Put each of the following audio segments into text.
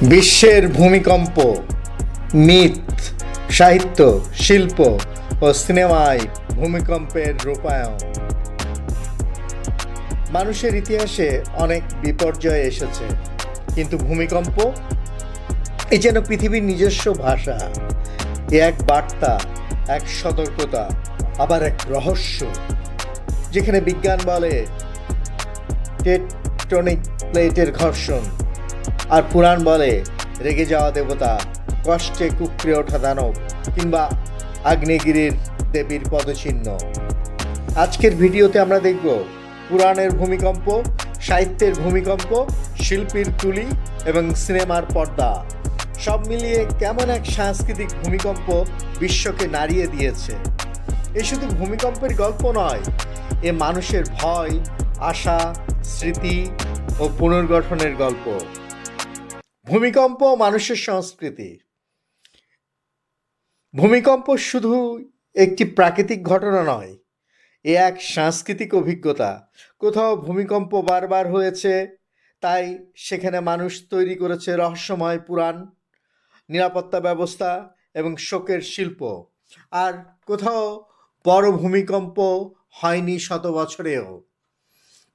বিশ্বের ভূমিকম্প, মিথ, সাহিত্য, শিল্প ও সিনেমায় ভূমিকম্পের রূপায়ণ। মানুষের ইতিহাসে অনেক বিপর্যয় এসেছে, কিন্তু ভূমিকম্প এই যেন পৃথিবীর নিজস্ব ভাষা, এ এক বার্তা, এক সতর্কতা, আবার এক রহস্য, যেখানে বিজ্ঞান বলে টেকটনিক প্লেটের ঘর্ষণ। আর পুরাণ বলে, রেগে যাওয়া দেবতা, কষ্টে কুকড়ে ওঠা দানব, কিংবা আগ্নেয়গিরির দেবীর পদচিহ্ন। আজকের ভিডিওতে আমরা দেখব পুরাণের ভূমিকম্প, সাহিত্যের ভূমিকম্প, শিল্পীর তুলি এবং সিনেমার পর্দা। সব মিলিয়ে কেমন এক সাংস্কৃতিক ভূমিকম্প বিশ্বকে নাড়িয়ে দিয়েছে। এ শুধু ভূমিকম্পের গল্প নয়, এ মানুষের ভয়, আশা, স্মৃতি ও পুনর্গঠনের গল্প। ভূমিকম্প মানুষের সংস্কৃতি। ভূমিকম্প শুধু একটি প্রাকৃতিক ঘটনা নয়, এ এক সাংস্কৃতিক অভিজ্ঞতা। কোথাও ভূমিকম্প বারবার হয়েছে, তাই সেখানে মানুষ তৈরি করেছে রহস্যময় পুরাণ, নিরাপত্তা ব্যবস্থা এবং শোকের শিল্প। আর কোথাও বড় ভূমিকম্প হয়নি শত বছরেও।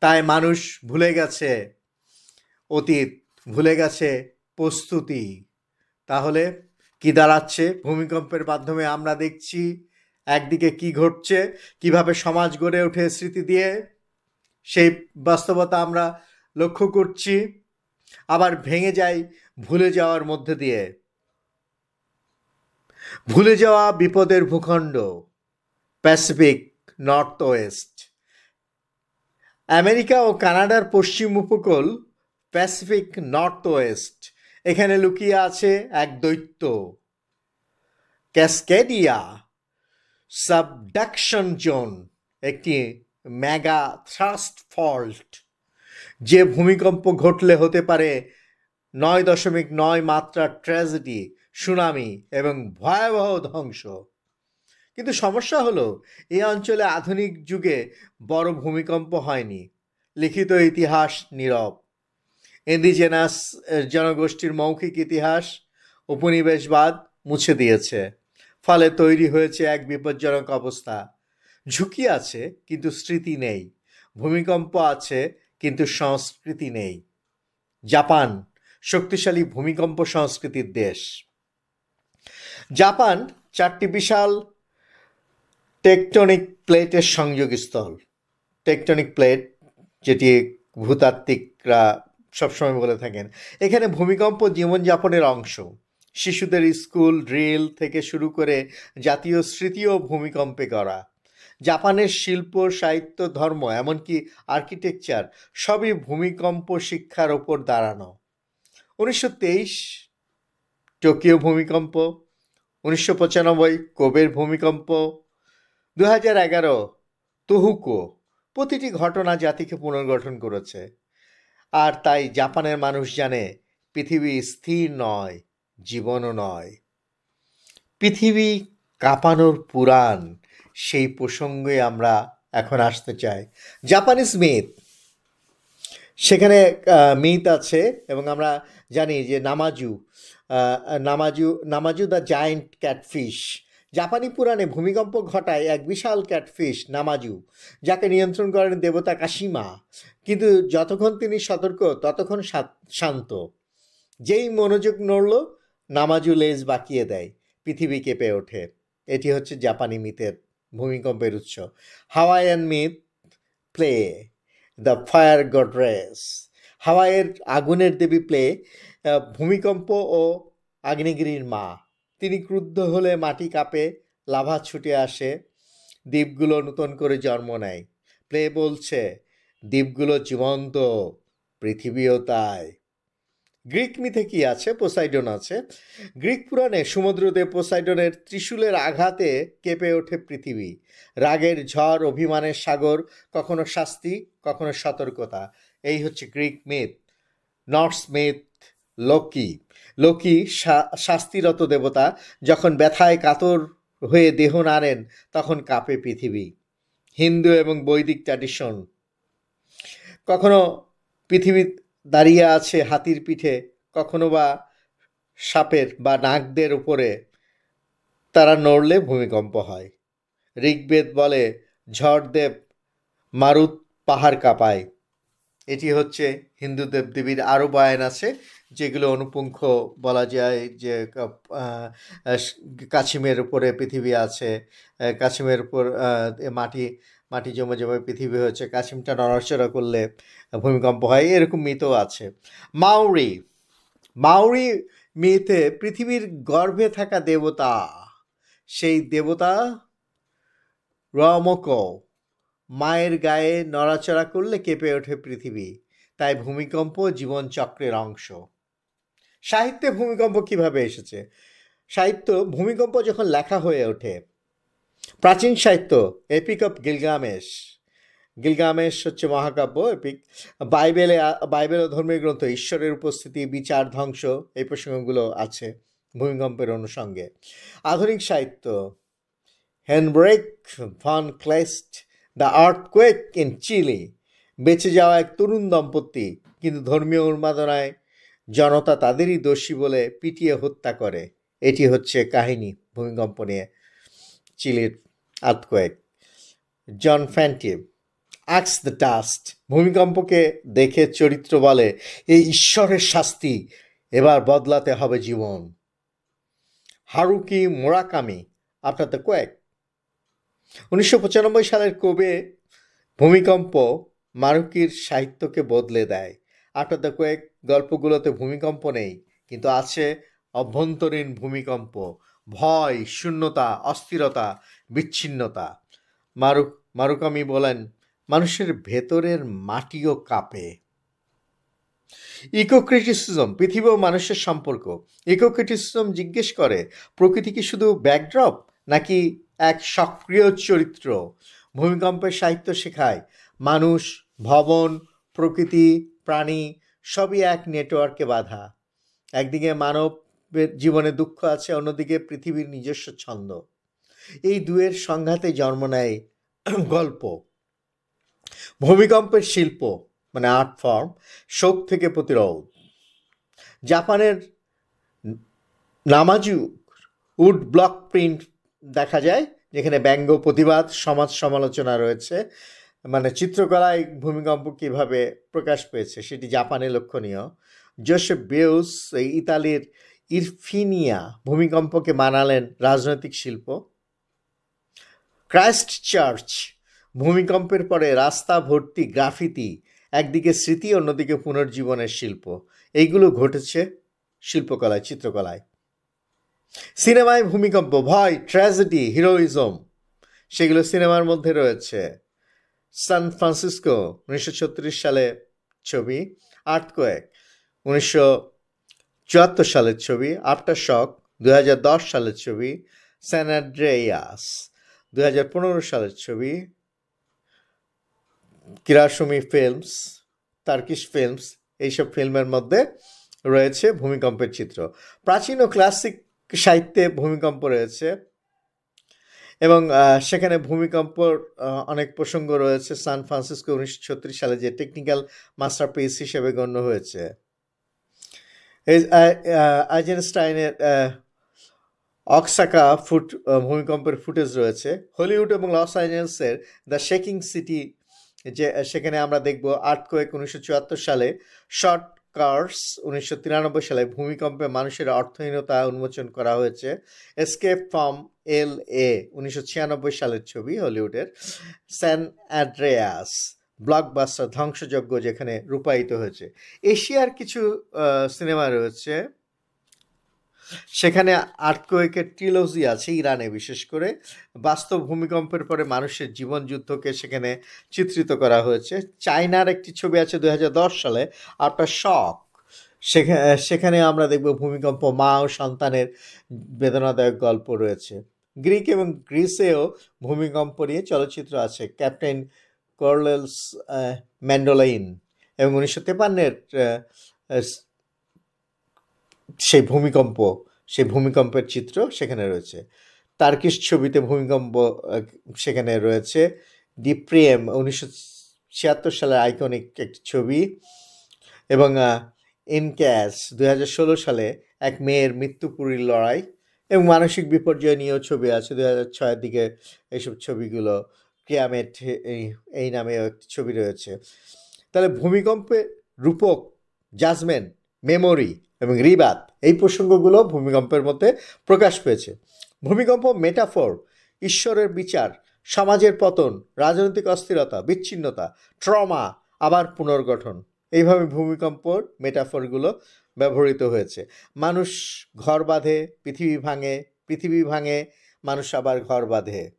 তাই মানুষ ভুলে গেছে, অতীত ভুলে গেছে প্রস্তুতি। তাহলে কি দাঁড়াচ্ছে? ভূমিকম্পের মাধ্যমে আমরা দেখছি একদিকে কি ঘটছে, কীভাবে সমাজ গড়ে ওঠে স্মৃতি দিয়ে। সেই বাস্তবতা আমরা লক্ষ্য করছি, আবার ভেঙে যায় ভুলে যাওয়ার মধ্যে দিয়ে। ভুলে যাওয়া বিপদের ভূখণ্ড, প্যাসিফিক, নর্থ ওয়েস্ট। আমেরিকা ও কানাডার পশ্চিম উপকূল, প্যাসিফিক, নর্থ ওয়েস্ট। এখানে লুকিয়ে আছে এক দৈত্য। ক্যাসকেডিয়া সাবডাকশন জোন, একটি ম্যাগা থ্রাস্ট ফল্ট, যে ভূমিকম্প ঘটলে হতে পারে নয় দশমিক নয় মাত্রার ট্র্যাজেডি, সুনামি এবং ভয়াবহ ধ্বংস। কিন্তু সমস্যা হলো, এই অঞ্চলে আধুনিক যুগে বড় ভূমিকম্প হয়নি। লিখিত ইতিহাস নীরব। ইন্ডিজেনাস জনগোষ্ঠীর মৌখিক ইতিহাস, উপনিবেশবাদ মুছে দিয়েছে। ফলে তৈরি হয়েছে এক বিপজ্জনক অবস্থা। ঝুঁকি আছে, কিন্তু স্মৃতি নেই। ভূমিকম্প আছে, কিন্তু সংস্কৃতি নেই। জাপান, শক্তিশালী ভূমিকম্প সংস্কৃতির দেশ। জাপান চারটি বিশাল টেকটনিক প্লেটের সংযোগস্থল। টেকটনিক প্লেট, যেটি ভূতাত্ত্বিকরা সবসময় বলে থাকেন। এখানে ভূমিকম্প জীবনযাপনের অংশ। শিশুদের স্কুল, ড্রিল থেকে শুরু করে জাতীয় স্মৃতিও ভূমিকম্পে করা জাপানের শিল্প, সাহিত্য, ধর্ম, এমনকি আর্কিটেকচার সবই ভূমিকম্প শিক্ষার ওপর দাঁড়ানো। উনিশশো তেইশ, টোকিও ভূমিকম্প। উনিশশো পঁচানব্বই, কোবের ভূমিকম্প। দু হাজার এগারো, তহুকো। প্রতিটি ঘটনা জাতিকে পুনর্গঠন করেছে। আর তাই জাপানের মানুষ জানে, পৃথিবী স্থির নয়, জীবনও নয়। পৃথিবী কাঁপানোর পুরাণ, সেই প্রসঙ্গে আমরা এখন আসতে চাই। Japanese myth. সেখানে মিথ আছে এবং আমরা জানি যে Namazu Namazu Namazu the giant catfish জাপানি পুরাণে ভূমিকম্প ঘটায় এক বিশাল ক্যাটফিশ, নামাজু, যাকে নিয়ন্ত্রণ করেন দেবতা কাশিমা। কিন্তু যতক্ষণ তিনি সতর্ক, ততক্ষণ শান্ত। যেই মনোযোগ নড়ল, নামাজু লেজ বাঁকিয়ে দেয়, পৃথিবী কেঁপে ওঠে। এটি হচ্ছে জাপানি মিথের ভূমিকম্পের উৎস। Hawaiian myth Pele, the fire goddess. হাওয়াইয়ের আগুনের দেবী প্লে ভূমিকম্প ও আগ্নেয়গিরির মা। তিনি ক্রুদ্ধ হলে মাটি কাঁপে, লাভা ছুটে আসে, দ্বীপগুলো নতুন করে জন্ম নেয়। প্লে বলছে, দ্বীপগুলো জীবন্ত, পৃথিবীও তাই। গ্রিক মিথে কি আছে? পোসাইডন আছে। গ্রিক পুরাণে সমুদ্রদেব পোসাইডনের ত্রিশূলের আঘাতে কেঁপে ওঠে পৃথিবী। রাগের ঝড়, অভিমানের সাগর, কখনো শাস্তি, কখনো সতর্কতা। এই হচ্ছে Greek myth, Norse myth. Loki Loki শা- শাস্তিরত দেবতা, যখন ব্যথায় কাতর হয়ে দেহ নাড়েন, তখন কাঁপে পৃথিবী। হিন্দু এবং বৈদিক ট্র্যাডিশন কখনো পৃথিবী দাঁড়িয়ে আছে হাতির পিঠে, কখনো বা সাপের বা নাগদের উপরে, তারা নড়লে ভূমিকম্প হয়। ঋগ্বেদ বলে ঝড়দেব মারুত পাহাড় কাঁপায়। এটি হচ্ছে হিন্দু দেবদেবীর আরও বয়ান আছে যেগুলো অনুপুঙ্খ বলা যায় যে কাছিমের উপরে পৃথিবী আছে কাছিমের উপর মাটি মাটি জমে জমে পৃথিবী হচ্ছে কাছিমটা নড়াচড়া করলে ভূমিকম্প হয়, এরকম মিথও আছে। মাউরি মাউরি মিথে পৃথিবীর গর্ভে থাকা দেবতা, সেই দেবতা রমক, মায়ের গায়ে নড়াচড়া করলে কেঁপে ওঠে পৃথিবী, তাই ভূমিকম্প জীবনচক্রের অংশ। সাহিত্যে ভূমিকম্প কীভাবে এসেছে? সাহিত্য ভূমিকম্প যখন লেখা হয়ে ওঠে, প্রাচীন সাহিত্য, এপিক অফ গিলগামেশ। গিলগামেশ হচ্ছে মহাকাব্য, এপিক, বাইবেলে, বাইবেল ও ধর্মীয় গ্রন্থ, ঈশ্বরের উপস্থিতি, বিচার, ধ্বংস, এই প্রসঙ্গগুলো আছে ভূমিকম্পের অনুষঙ্গে আধুনিক সাহিত্য Heinrich von Kleist, the earthquake in Chile, বেঁচে যাওয়া এক তরুণ দম্পতি, কিন্তু ধর্মীয় উন্মাদনায় জনতা তাদেরই দোষী বলে পিটিয়ে হত্যা করে। এটি হচ্ছে কাহিনী ভূমিকম্প নিয়ে চিলির আর্থকোয়েক। জন ফ্যান্টিভ আক্স দ্য ডাস্ট ভূমিকম্পকে দেখে চরিত্র বলে, এই ঈশ্বরের শাস্তি, এবার বদলাতে হবে জীবন। Haruki Murakami After the Quake. উনিশশো পঁচানব্বই সালের কবে ভূমিকম্প মারুকির সাহিত্যকে বদলে দেয়। আফটার দ্য কোয়েক গল্পগুলোতে ভূমিকম্প নেই, কিন্তু আছে অভ্যন্তরীণ ভূমিকম্প, ভয়, শূন্যতা, অস্থিরতা, বিচ্ছিন্নতা। মারুক মারুকামি বলেন, মানুষের ভেতরের মাটিও কাঁপে। ইকোক্রিটিসিজম, পৃথিবী ও মানুষের সম্পর্ক। ইকোক্রিটিসিজম জিজ্ঞেস করে, প্রকৃতি কি শুধু ব্যাকড্রপ নাকি এক সক্রিয় চরিত্র? ভূমিকম্পের সাহিত্য শেখায়, মানুষ, ভবন, প্রকৃতি, প্রাণী সবই এক নেটওয়ার্কে বাধা। একদিকে মানবের জীবনে দুঃখ আছে, অন্যদিকে পৃথিবীর নিজস্ব ছন্দ। এই দুয়ের সংঘাতে জন্ম নেয় গল্প। ভূমিকম্পের শিল্প মানে আর্ট ফর্ম, শোক থেকে প্রতিরোধ। জাপানের নামাজু উড ব্লক প্রিন্ট দেখা যায়, যেখানে ব্যঙ্গ প্রতিবাদ, সমাজ সমালোচনা রয়েছে। মানে চিত্রকলায় ভূমিকম্প কীভাবে প্রকাশ পেয়েছে সেটি জাপানে লক্ষণীয়। জোসেফ বেউস ইতালির ইরফিনিয়া ভূমিকম্পকে মানালেন রাজনৈতিক শিল্প। ক্রাইস্ট চার্চ ভূমিকম্পের পরে রাস্তা ভর্তি গ্রাফিতি একদিকে স্মৃতি, অন্যদিকে পুনর্জীবনের শিল্প। এইগুলো ঘটেছে শিল্পকলায়, চিত্রকলায়। সিনেমায় ভূমিকম্প, ভয়, ট্র্যাজেডি, হিরোইজম, সেগুলো সিনেমার মধ্যে রয়েছে। সান ফ্রান্সিসকো, উনিশশো ছত্রিশ সালে ছবি আর্থকোয়েক উনিশশো চুয়াত্তর সালের ছবি, আফটার শক। দু সালের ছবি, স্যান অ্যান্ড্রেয়াস। দু সালের ছবি, কিরাসমি ফিল্মস টার্কিশ ফিল্মস, এইসব ফিল্মের মধ্যে রয়েছে ভূমিকম্পের চিত্র। প্রাচীন ও ক্লাসিক সাহিত্যে ভূমিকম্প রয়েছে। এবং সেখানে ভূমিকম্পর অনেক প্রসঙ্গ রয়েছে। সান ফ্রান্সিসকো উনিশশো ছত্রিশ সালে যে টেকনিক্যাল মাস্টারপিস হিসেবে গণ্য হয়েছে। আইজেনস্টাইনের অক্সাকা ফুট ভূমিকম্পের ফুটেজ রয়েছে। হলিউড এবং লস অ্যাঞ্জেলসের দ্য শেকিং সিটি, যে, সেখানে আমরা দেখব আর্থকোয়েক উনিশশো চুয়াত্তর সালে শর্ট কার্স উনিশশো তিরানব্বই সালে ভূমিকম্পে মানুষের অর্থহীনতা উন্মোচন করা হয়েছে। এসকেপ ফ্রম এল এ উনিশশো ছিয়ানব্বই সালের ছবি হলিউডের। স্যান অ্যাড্রেয়াস ব্লকবাস্টার ধ্বংসযজ্ঞ যেখানে রূপায়িত হয়েছে। এশিয়ার কিছু সিনেমা রয়েছে। সেখানে আর্থকোয়েকের ট্রিলজি আছে ইরানে, বিশেষ করে। বাস্তব ভূমিকম্পের পরে মানুষের জীবন যুদ্ধকে সেখানে চিত্রিত করা হয়েছে। চায়নার একটি ছবি আছে দু হাজার দশ সালে শক। সেখানে সেখানে আমরা দেখব ভূমিকম্প মা ও সন্তানের বেদনাদায়ক গল্প রয়েছে। গ্রিক এবং গ্রিসেও ভূমিকম্প নিয়ে চলচ্চিত্র আছে। ক্যাপ্টেন কর্লেলস ম্যান্ডোলাইন এবং উনিশশো তেপান্নের সেই ভূমিকম্প, সেই ভূমিকম্পের চিত্র সেখানে রয়েছে। টার্কিশ ছবিতে ভূমিকম্প সেখানে রয়েছে। দি প্রেম উনিশশো ছিয়াত্তর সালের আইকনিক একটি ছবি এবং ইনক্যাশ দুই হাজার ষোলো সালে এক মেয়ের মৃত্যুপুরীর লড়াই এবং মানসিক বিপর্যয় নিয়েও ছবি আছে। দু হাজার ছয়ের দিকে এইসব ছবিগুলো, ক্রিয়ামেট এই এই নামেও একটি ছবি রয়েছে। তাহলে ভূমিকম্পে রূপক, জাজমেন্ট, মেমোরি এবং রিবাত এই প্রসঙ্গগুলো ভূমিকম্পের মধ্যে প্রকাশ পেয়েছে। ভূমিকম্প মেটাফোর, ঈশ্বরের বিচার, সমাজের পতন, রাজনৈতিক অস্থিরতা, বিচ্ছিন্নতা, ট্রমা, আবার পুনর্গঠন। এইভাবে ভূমিকম্পর মেটাফোরগুলো ব্যবহৃত হয়েছে। মানুষ ঘর বাঁধে, পৃথিবী ভাঙে পৃথিবী ভাঙে, মানুষ আবার ঘর বাঁধে।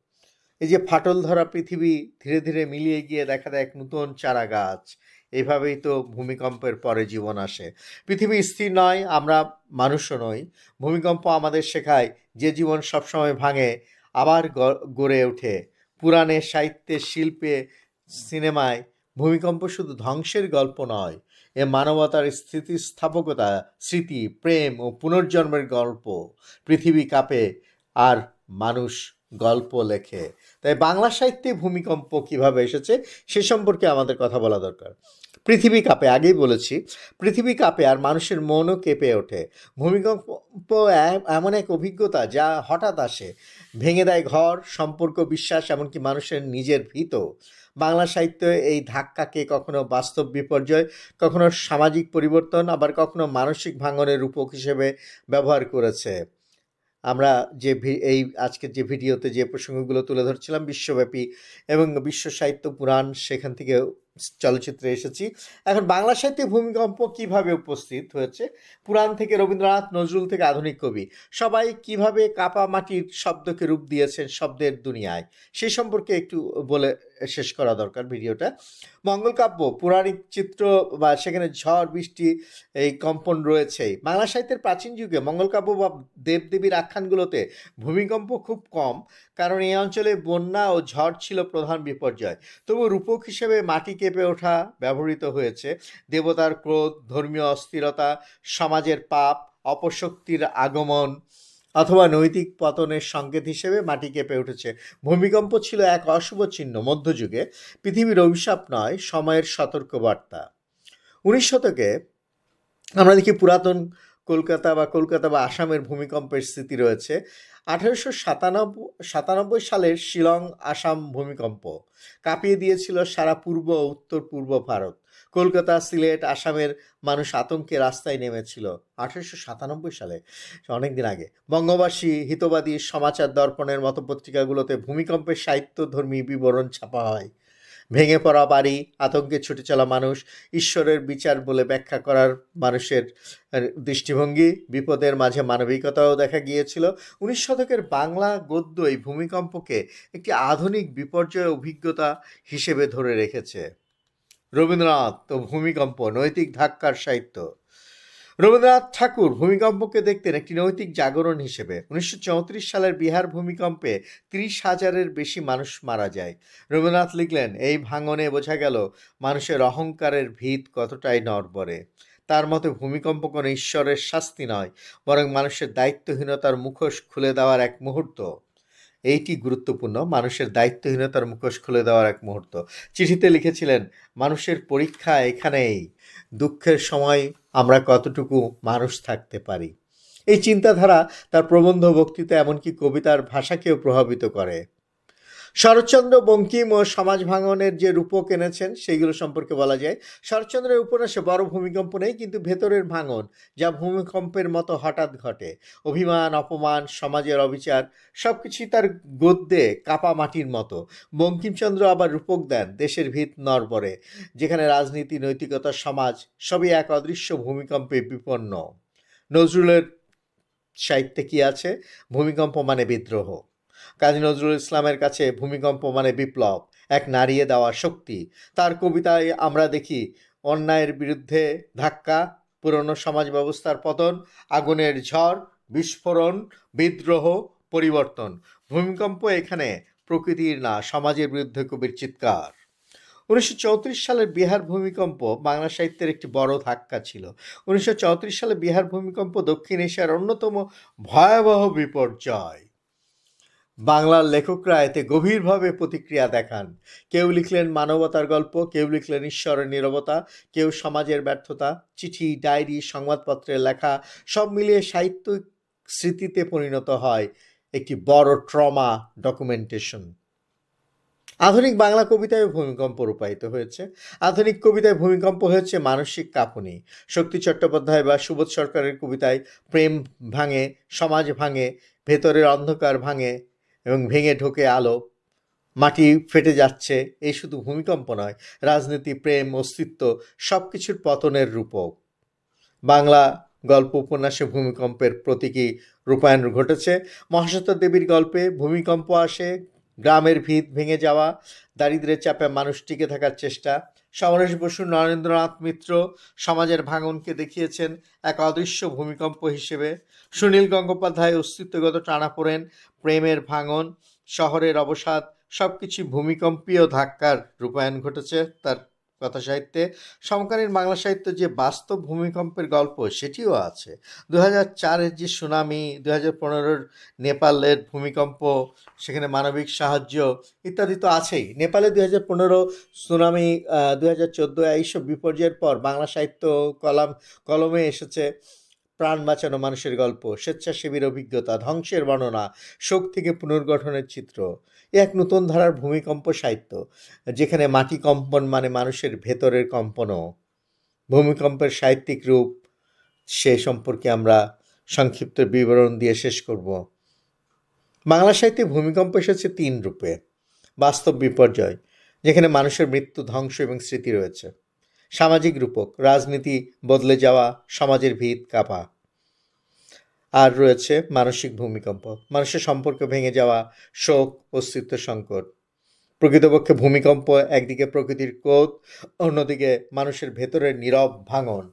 এই যে ফাটল ধরা পৃথিবী ধীরে ধীরে মিলিয়ে গিয়ে দেখা দেয় এক নতুন চারা গাছ এইভাবেই তো ভূমিকম্পের পরে জীবন আসে। পৃথিবী স্থির নয়, আমরা মানুষও নই। ভূমিকম্প আমাদের শেখায় যে জীবন সবসময় ভাঙে, আবার গড়ে ওঠে। পুরাণে, সাহিত্যে, শিল্পে, সিনেমায় ভূমিকম্প শুধু ধ্বংসের গল্প নয়, এ মানবতার স্থিতিস্থাপকতা, স্মৃতি, প্রেম ও পুনর্জন্মের গল্প। পৃথিবী কাঁপে আর মানুষ গল্প লেখে। তাই বাংলা সাহিত্যে ভূমিকম্প কীভাবে এসেছে সে সম্পর্কে আমাদের কথা বলা দরকার। পৃথিবী কাঁপে, আগেই বলেছি, পৃথিবী কাঁপে আর মানুষের মনও কেঁপে ওঠে। ভূমিকম্প এমন এক অভিজ্ঞতা যা হঠাৎ আসে। ভেঙে দেয় ঘর, সম্পর্ক, বিশ্বাস, এমনকি মানুষের নিজের ভিত। বাংলা সাহিত্য এই ধাক্কাকে কখনো বাস্তব বিপর্যয়, কখনো সামাজিক পরিবর্তন, আবার কখনো মানসিক ভাঙনের রূপক হিসেবে ব্যবহার করেছে। আমরা যে এই আজকের যে ভিডিওতে যে প্রসঙ্গগুলো তুলে ধরছিলাম বিশ্বব্যাপী এবং বিশ্ব সাহিত্য পুরাণ সেখান থেকে চলচ্চিত্রে এসেছি। এখন বাংলা সাহিত্যে ভূমিকম্প কীভাবে উপস্থিত হয়েছে? পুরাণ থেকে রবীন্দ্রনাথ, নজরুল থেকে আধুনিক কবি, সবাই কীভাবে কাপা মাটির শব্দকে রূপ দিয়েছেন শব্দের দুনিয়ায়? সেই সম্পর্কে একটু বলে শেষ করা দরকার ভিডিওটা। মঙ্গলকাব্য পৌরাণিক চিত্র বা সেখানে ঝড়, বৃষ্টি এই কম্পন রয়েছেই বাংলা সাহিত্যের প্রাচীন যুগে মঙ্গলকাব্য বা দেবদেবীর আখ্যানগুলোতে ভূমিকম্প খুব কম, কারণ এই অঞ্চলে বন্যা ও ঝড় ছিল প্রধান বিপর্যয়। তবু রূপক হিসেবে মাটি কেঁপে ওঠা ব্যবহৃত হয়েছে। দেবতার ক্রোধ, ধর্মীয় অস্থিরতা, সমাজের পাপ, অপশক্তির আগমন অথবা নৈতিক পতনের সংকেত হিসেবে মাটি কেঁপে উঠেছে। ভূমিকম্প ছিল এক অশুভ চিহ্ন মধ্যযুগে। পৃথিবীর অভিশাপ নয়, সময়ের সতর্কবার্তা। উনিশ শতকে আমরা দেখি পুরাতন কলকাতা বা কলকাতা বা আসামের ভূমিকম্পের স্থিতি রয়েছে। আঠারোশো সাতানব্বই সাতানব্বই সালের শিলং আসাম ভূমিকম্প। কাঁপিয়ে দিয়েছিল সারা পূর্ব ও উত্তর পূর্ব ভারত। কলকাতা, সিলেট, আসামের মানুষ আতঙ্কে রাস্তায় নেমেছিল আঠারোশো সাতানব্বই সালে অনেক দিন আগে। বঙ্গবাসী, হিতবাদী সমাচার দর্পণের মতো পত্রিকাগুলোতে ভূমিকম্পের সাহিত্যধর্মী বিবরণ ছাপা হয়। ভেঙে পড়া বাড়ি, আতঙ্কে ছুটে চলা মানুষ, ঈশ্বরের বিচার বলে ব্যাখ্যা করার মানুষের দৃষ্টিভঙ্গি, বিপদের মাঝে মানবিকতাও দেখা গিয়েছিল। উনিশ শতকের বাংলা গদ্য এই ভূমিকম্পকে একটি আধুনিক বিপর্যয় অভিজ্ঞতা হিসেবে ধরে রেখেছে। রবীন্দ্রনাথ তো ভূমিকম্প নৈতিক ধাক্কার সাহিত্য। রবীন্দ্রনাথ ঠাকুর ভূমিকম্পকে দেখতেন একটি নৈতিক জাগরণ হিসেবে। উনিশশো চৌত্রিশ সালের বিহার ভূমিকম্পে ত্রিশ হাজারের বেশি মানুষ মারা যায়। রবীন্দ্রনাথ লিখলেন, এই ভাঙনে বোঝা গেল মানুষের অহংকারের ভিত কতটাই নড়বড়ে। তার মতে ভূমিকম্প কোনো ঈশ্বরের শাস্তি নয়, বরং মানুষের দায়িত্বহীনতার মুখোশ খুলে দেওয়ার এক মুহূর্ত। এইটি গুরুত্বপূর্ণ, মানুষের দায়িত্বহীনতার মুখোশ খুলে দেওয়ার এক মুহূর্ত। চিঠিতে লিখেছিলেন, মানুষের পরীক্ষা এখানেই, দুঃখের সময় আমরা কতটুকু মানুষ থাকতে পারি? এই চিন্তাধারা তার প্রবন্ধ বক্তৃতা এমনকি কবিতার ভাষাকেও প্রভাবিত করে। শরৎচন্দ্র, বঙ্কিম ও সমাজ ভাঙনের যে রূপক এনেছেন, সেইগুলো সম্পর্কে বলা যায়। শরৎচন্দ্রের উপন্যাসে বড় ভূমিকম্প নেই, কিন্তু ভেতরের ভাঙন, যা ভূমিকম্পের মতো হঠাৎ ঘটে। অভিমান, অপমান, সমাজের অবিচার সব কিছুই তার গদ্যে কাপা মাটির মতো। বঙ্কিমচন্দ্র আবার রূপক দেন, দেশের ভিত নড়বড়ে, যেখানে রাজনীতি, নৈতিকতা, সমাজ, সবই এক অদৃশ্য ভূমিকম্পে বিপন্ন। নজরুলের সাহিত্যে কি আছে? ভূমিকম্প মানে বিদ্রোহ। কাজী নজরুল ইসলামের কাছে ভূমিকম্প মানে বিপ্লব, এক নাড়িয়ে দেওয়া শক্তি। তার কবিতায় আমরা দেখি, অন্যায়ের বিরুদ্ধে ধাক্কা, পুরনো সমাজ ব্যবস্থার পতন, আগুনের ঝড়, বিস্ফোরণ, বিদ্রোহ, পরিবর্তন। ভূমিকম্প এখানে প্রকৃতির না, সমাজের বিরুদ্ধে কবির চিৎকার। উনিশশো চৌত্রিশ সালের বিহার ভূমিকম্প বাংলা সাহিত্যের একটি বড় ধাক্কা ছিল। উনিশশো চৌত্রিশ সালে বিহার ভূমিকম্প দক্ষিণ এশিয়ার অন্যতম ভয়াবহ বিপর্যয়। বাংলার লেখকরা এতে গভীরভাবে প্রতিক্রিয়া দেখান। কেউ লিখলেন মানবতার গল্প, কেউ লিখলেন ঈশ্বরের নীরবতা, কেউ সমাজের ব্যর্থতা, চিঠি, ডায়েরি, সংবাদপত্রের লেখা, সব মিলিয়ে সাহিত্যিক স্মৃতিতে পরিণত হয় একটি বড় ট্রমা ডকুমেন্টেশন। আধুনিক বাংলা কবিতায় ভূমিকম্প রূপায়িত হয়েছে। আধুনিক কবিতায় ভূমিকম্প হয়েছে মানসিক কাঁপুনি। শক্তি চট্টোপাধ্যায় বা সুবোধ সরকারের কবিতায় প্রেম ভাঙে, সমাজ ভাঙে, ভেতরের অন্ধকার ভাঙে এবং ভেঙে ঢোকে আলো। মাটি ফেটে যাচ্ছে, এই শুধু ভূমিকম্প নয়, রাজনীতি, প্রেম, অস্তিত্ব সব কিছুর পতনের রূপক। বাংলা গল্প উপন্যাসে ভূমিকম্পের প্রতীকী রূপায়ণ ঘটেছে। মহাশ্বেতা দেবীর গল্পে ভূমিকম্প আসে গ্রামের ভিত ভেঙে যাওয়া দারিদ্রের চাপে মানুষ টিকে থাকার চেষ্টা। সমরেশ বসু, নরেন্দ্রনাথ মিত্র সমাজের ভাঙনকে দেখিয়েছেন এক অদৃশ্য ভূমিকম্প হিসেবে। সুনীল গঙ্গোপাধ্যায় অস্তিত্বগত টানাপোড়েন, প্রেমের ভাঙন, শহরের অবসাদ সবকিছু ভূমিকম্পীয় ধাক্কার রূপায়ণ ঘটেছে তার কথা সাহিত্যে সমকালীন বাংলা সাহিত্য যে বাস্তব ভূমিকম্পের গল্প সেটিও আছে। দু চারের যে সুনামি দু হাজার পনেরোর নেপালের ভূমিকম্প, সেখানে মানবিক সাহায্য ইত্যাদি তো আছেই। নেপালে দু হাজার পনেরো সুনামি দু হাজার চোদ্দ এইসব বিপর্যয়ের পর বাংলা সাহিত্য কলাম, কলমে এসেছে। প্রাণ বাঁচানো মানুষের গল্প, স্বেচ্ছাসেবীর অভিজ্ঞতা, ধ্বংসের বর্ণনা শোক থেকে পুনর্গঠনের চিত্র। এ এক নতুন ধারার ভূমিকম্প সাহিত্য, যেখানে মাটি কম্পন মানে মানুষের ভেতরের কম্পনও। ভূমিকম্পের সাহিত্যিক রূপ, সে সম্পর্কে আমরা সংক্ষিপ্ত বিবরণ দিয়ে শেষ করব। বাংলা সাহিত্যে ভূমিকম্প এসেছে তিন রূপে। বাস্তব বিপর্যয়, যেখানে মানুষের মৃত্যু, ধ্বংস এবং স্মৃতি রয়েছে। সামাজিক রূপক, রাজনীতি বদলে যাওয়া, সমাজের ভিত কাঁপা। আর রয়েছে মানসিক ভূমিকম্প, মানুষের সম্পর্ক ভেঙে যাওয়া, শোক, অস্তিত্ব সংকট। প্রকৃতপক্ষে ভূমিকম্প একদিকে প্রকৃতির ক্রোধ, অন্যদিকে মানুষের ভেতরের নীরব ভাঙন।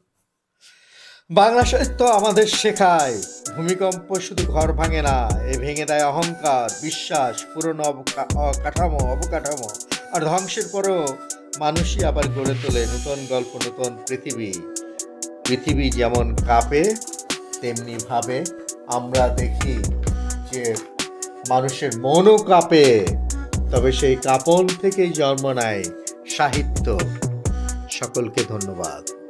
বাংলা সাহিত্য আমাদের শেখায়, ভূমিকম্প শুধু ঘর ভাঙে না, এ ভেঙে দেয় অহংকার, বিশ্বাস, পুরনো অবকা- অকাঠামো, অবকাঠামো, আর ধ্বংসের পরেও মানুষই আবার গড়ে তোলে নতুন গল্প, নতুন পৃথিবী। পৃথিবী যেমন কাঁপে তেমনিভাবে আমরা দেখি যে মানুষের মনও কাঁপে, তবে সেই কাঁপন থেকেই জন্ম নেয় সাহিত্য। সকলকে ধন্যবাদ।